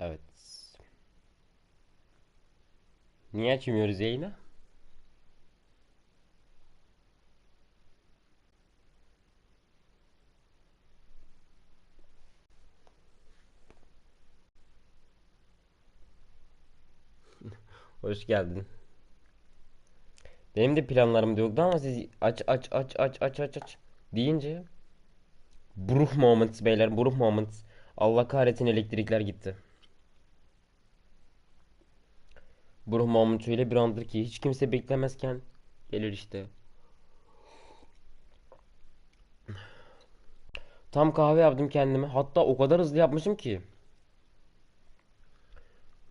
Evet. Niye açmıyoruz yayını? Hoş geldin. Benim de planlarım da yoktu ama siz aç aç aç aç aç aç aç deyince Bruh moments beyler bruh moments. Allah kahretsin elektrikler gitti. Bruh moment öyle bir andır ki hiç kimse beklemezken gelir işte. Tam kahve yaptım kendime. Hatta o kadar hızlı yapmışım ki.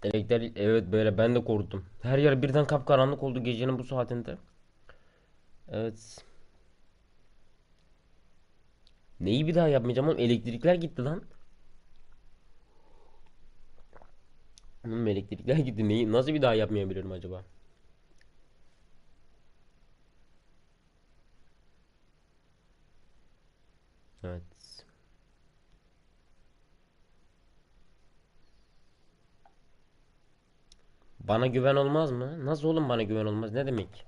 Elektrikler evet böyle ben de korktum. Her yer birden kapkaranlık oldu gecenin bu saatinde. Evet. Neyi bir daha yapmayacağım oğlum? Elektrikler gitti lan. Oğlum elektrikler gitti. Neyi nasıl bir daha yapmayabilirim acaba? Evet. Bana güven olmaz mı? Nasıl oğlum bana güven olmaz? Ne demek?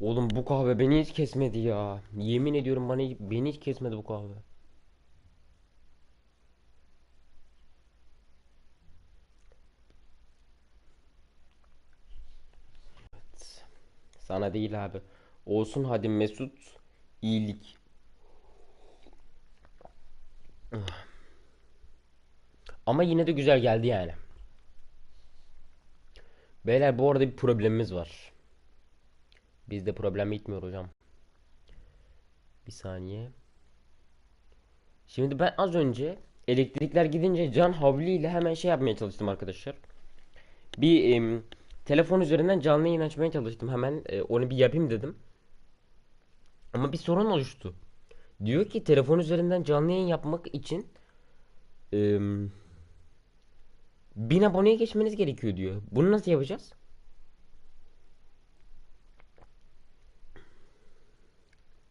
Oğlum bu kahve beni hiç kesmedi ya. Yemin ediyorum bana beni hiç kesmedi bu kahve. Sana değil abi. Olsun hadi Mesut iyilik. Ama yine de güzel geldi yani. Beyler bu arada bir problemimiz var. Bizde problem bitmiyor hocam. Bir saniye. Şimdi ben az önce elektrikler gidince can havliyle hemen şey yapmaya çalıştım arkadaşlar. Bir em, telefon üzerinden canlı yayın açmaya çalıştım. Hemen e, onu bir yapayım dedim. Ama bir sorun oluştu. Diyor ki telefon üzerinden canlı yayın yapmak için em, 1000 aboneye geçmeniz gerekiyor diyor. Bunu nasıl yapacağız?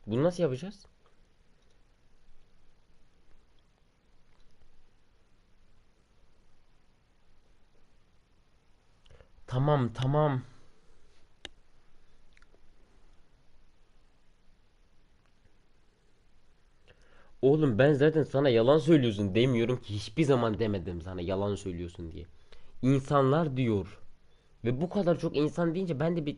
Bunu nasıl yapacağız? Tamam tamam. Oğlum ben zaten sana yalan söylüyorsun demiyorum ki hiçbir zaman demedim sana yalan söylüyorsun diye. İnsanlar diyor. Ve bu kadar çok insan deyince ben de bir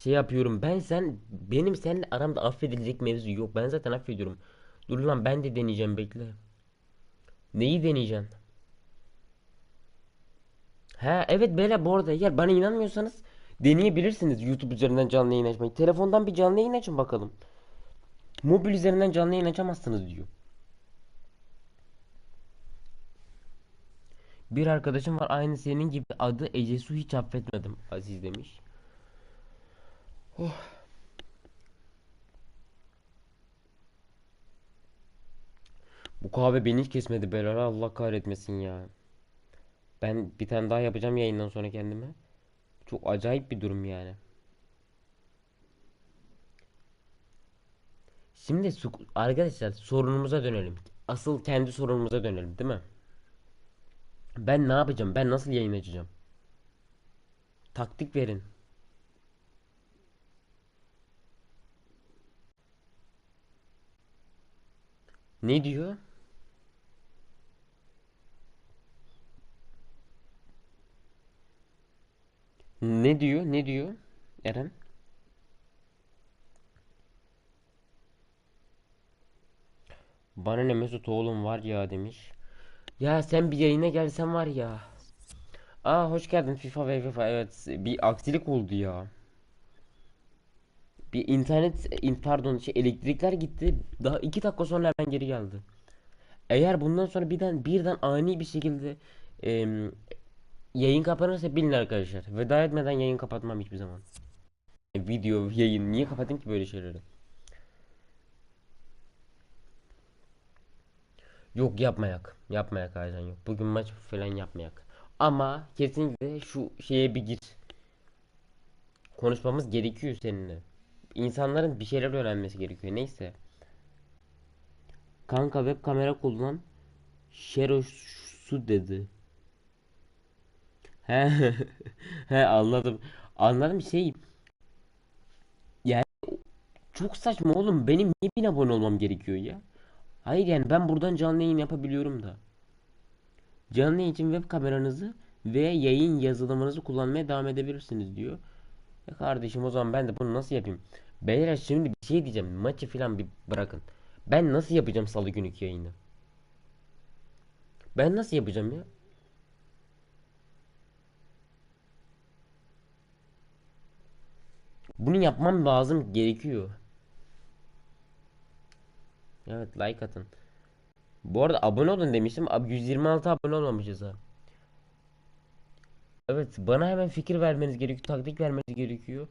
şey yapıyorum. Ben sen benim seninle aramda affedilecek mevzu yok. Ben zaten affediyorum. Dur lan ben de deneyeceğim bekle. Neyi deneyeceksin? He evet böyle bu arada eğer bana inanmıyorsanız deneyebilirsiniz YouTube üzerinden canlı yayın açmayı. Telefondan bir canlı yayın açın bakalım. Mobil üzerinden canlı yayın açamazsınız diyor. Bir arkadaşım var aynı senin gibi adı Ecesu hiç affetmedim Aziz demiş. Bu kahve beni hiç kesmedi Belara Allah kahretmesin ya. Ben bir tane daha yapacağım yayından sonra kendime. Çok acayip bir durum yani. Şimdi arkadaşlar sorunumuza dönelim. Asıl kendi sorunumuza dönelim, değil mi? Ben ne yapacağım? Ben nasıl yayın açacağım? Taktik verin. Ne diyor? Ne diyor? Ne diyor? Eren? Bana ne Mesut oğlum var ya demiş. Ya sen bir yayına gelsen var ya. Aa hoş geldin FIFA ve FIFA evet bir aksilik oldu ya. Bir internet in, pardon şey elektrikler gitti. Daha iki dakika sonra hemen geri geldi. Eğer bundan sonra birden birden ani bir şekilde em, yayın kapanırsa bilin arkadaşlar. Veda etmeden yayın kapatmam hiçbir zaman. Video, yayın niye kapatayım ki böyle şeyleri? Yok yapmayak. Yapmayak Aycan yok. Bugün maç falan yapmayak. Ama kesinlikle şu şeye bir gir. Konuşmamız gerekiyor seninle. İnsanların bir şeyler öğrenmesi gerekiyor. Neyse. Kanka web kamera kullan. Şero su dedi. He, he anladım. Anladım şey. Yani çok saçma oğlum. Benim niye bin abone olmam gerekiyor ya? Hayır yani ben buradan canlı yayın yapabiliyorum da. Canlı yayın için web kameranızı ve yayın yazılımınızı kullanmaya devam edebilirsiniz diyor. E kardeşim o zaman ben de bunu nasıl yapayım? Beyler şimdi bir şey diyeceğim. Maçı falan bir bırakın. Ben nasıl yapacağım salı günlük yayını? Ben nasıl yapacağım ya? Bunu yapmam lazım gerekiyor. Evet like atın. Bu arada abone olun demiştim. Abi 126 abone olmamışız ha. Evet bana hemen fikir vermeniz gerekiyor. Taktik vermeniz gerekiyor.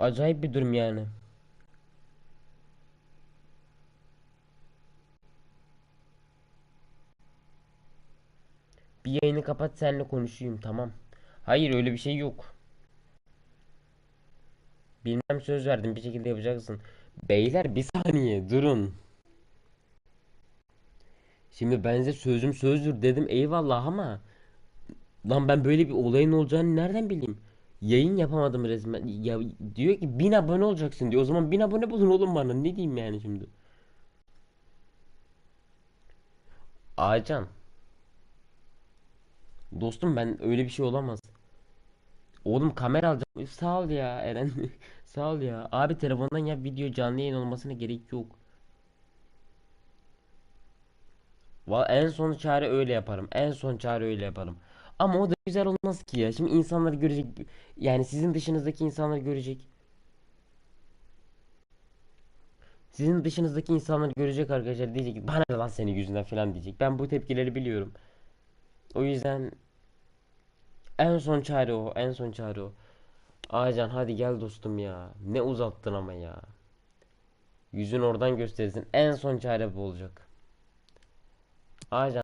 Acayip bir durum yani. Bir yayını kapat seninle konuşayım tamam. Hayır öyle bir şey yok. Bilmem söz verdim bir şekilde yapacaksın. Beyler bir saniye durun. Şimdi ben size sözüm sözdür dedim eyvallah ama lan ben böyle bir olayın olacağını nereden bileyim? Yayın yapamadım resmen. Ya diyor ki 1000 abone olacaksın diyor. O zaman 1000 abone bulun oğlum bana. Ne diyeyim yani şimdi? Ağacan. Dostum ben öyle bir şey olamaz. Oğlum kamera alacağım. Sağ ol ya Eren. Sağ ol ya. Abi telefondan ya video canlı yayın olmasına gerek yok. En son çare öyle yaparım. En son çare öyle yaparım. Ama o da güzel olmaz ki ya. Şimdi insanlar görecek. Yani sizin dışınızdaki insanlar görecek. Sizin dışınızdaki insanlar görecek arkadaşlar diyecek bana lan senin yüzünden falan diyecek. Ben bu tepkileri biliyorum. O yüzden en son çare o. En son çare o. Aycan hadi gel dostum ya. Ne uzattın ama ya. Yüzün oradan gösterirsin. En son çare bu olacak. Aycan